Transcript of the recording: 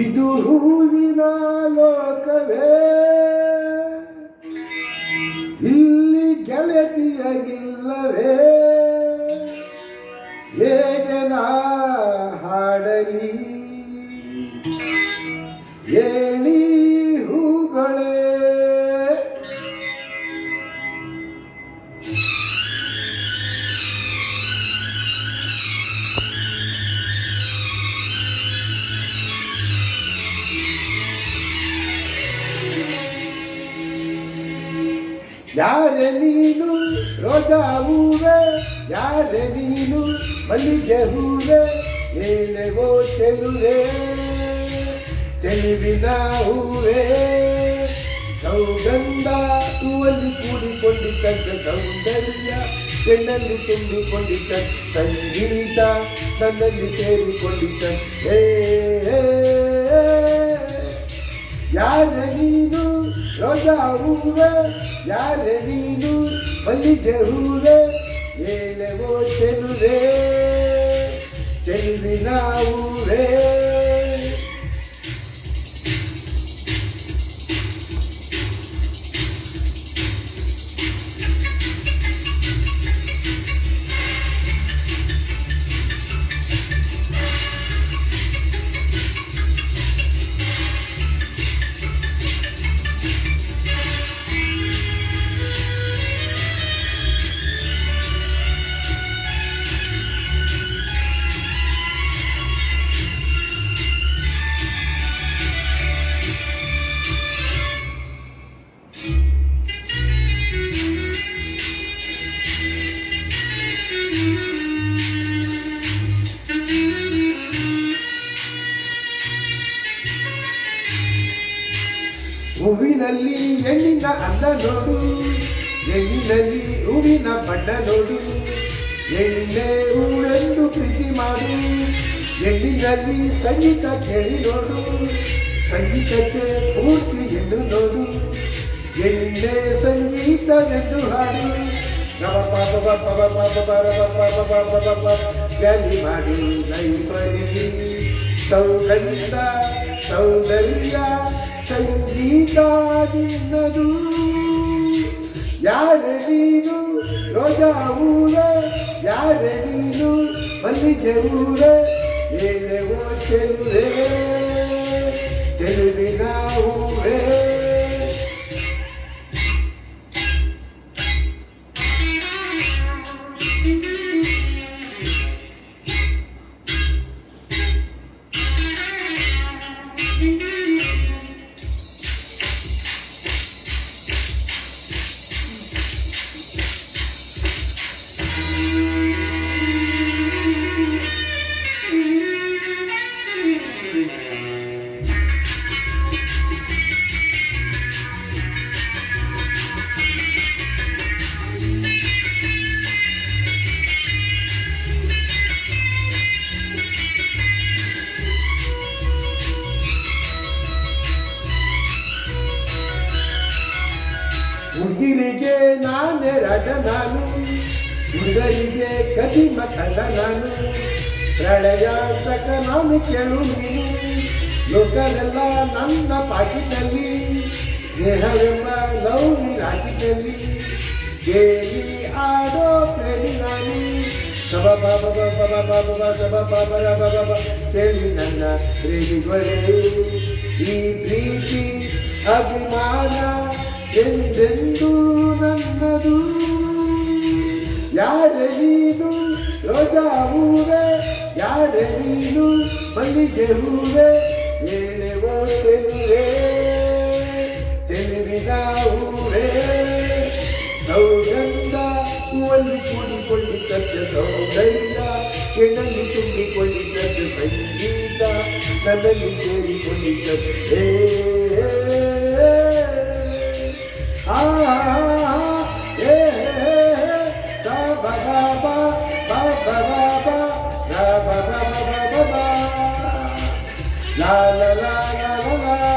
ಇದು ಹೂವಿನ ಲೋಕವೇ. ಇಲ್ಲಿ ಗೆಳತಿಯರಿಲ್ಲವೇ ಹೇಗೆ ನಾ ಹಾಡಲಿ? ಹೇಳಿ ಯಾರೆ ನೀನು ರೋಜಾ ಹೂವೆ, ಯಾರೆ ನೀನು ಮಲ್ಲಿಗೆ ಹೂವೆ ಏನೆವೋ ಚೆಲುವೆ ಚೆಲುವಿನ ಹೂವೆ. ಸೌಗಂಧ ಹೂವಲ್ಲಿ ಕೂಡಿಕೊಂಡಿದ್ದಂತ ಸೌಂದರ್ಯ ಬೆನ್ನಲ್ಲಿ ತುಂಬಿಕೊಂಡಿದ್ದ ಸಂಗೀತ, ನನ್ನಲ್ಲಿ ಸೇರಿಕೊಂಡಿದ್ದ ಹೇ ಹೂವೆ ಯಾರೆ ನೀನು ಮಲ್ಲಿಗೆ ಹೂವೆ ಏಳೆವೋ ಚೆಲುವೆ ಚೆಲುವಿನ ಹೂವೆ. ಹೂವಿನಲ್ಲಿ ಹೆಣ್ಣಿನ ಅಂದ ನೋಡು ಹೆಣ್ಣಿನಲ್ಲಿ ಹೂವಿನ ಬಣ್ಣ ನೋಡು ಹೆಣ್ಣೆ ಹೂವೆಂದು ಪ್ರೀತಿ ಮಾಡು ಹೆಣ್ಣಿನಲ್ಲಿ ಸಂಗೀತ ಕೇಳಿ ನೋಡು, ಸಂಗೀತಕ್ಕೆ ಪೂರ್ತಿ ಎಂದು ನೋಡು ಹೆಣ್ಣೆ ಸಂಗೀತ ಎಂದು ಹಾಡು ಗ್ಯಾಲಿ ಮಾಡಿ ಸೌಂದರ್ಯ ಸೌಂದರ್ಯ ಸಂಗೀತಾದಿನದು ಯಾರ ನೀನು ರೋಜಾ ಊರ ಯಾರ ನೀನು ಮಲ್ಲಿಗೆ ಊರ ಏನೇ ಓ ಚೆಲ್ಲೇ ಚೆಲುವಿನ ಊರೇ ನಾನೇ ರಾಜ ನಾನು ಉದರಿಗೆ ಕದಿಮ ಕಂದ ನಾನು ಪ್ರಳಯ ಸಕ ನಾನು ಕೇಳು ನೀನು ಲೋಕರೆಲ್ಲ ನನ್ನ ಪಾಕಿದಲ್ಲಿ ದೇಹವೆಂಬ ಲೌನಿ ರಾಜ್ಯದಲ್ಲಿ ದೇವಿ ಆಡೋ ಪ್ರೇಮಿ ನಾನು ಸಬ ಬಾಬ ಬಾಬ ಬಾಬ ಸಬ ಬಾಬ ಬಾಬ ಕೇಳಿ ನನ್ನ ಪ್ರೇಮಿಗಳೇ ಈ ಪ್ರೀತಿ ಅಭಿಮಾನ ಎಂದೆಂದೂ யோதாவுவே யார நீனு மல்லிகவுவே ஏனவோ தெருவே தெருவினாவுவே சௌகந்தா குவல்லி கூடி கொள்ளி தத்து சௌகைதா கிணலி தும்பி கொள்ளி தத்து சங்கீதா கதலி தேடி கொள்ளி தத்து ஏ ஆ. La la la la la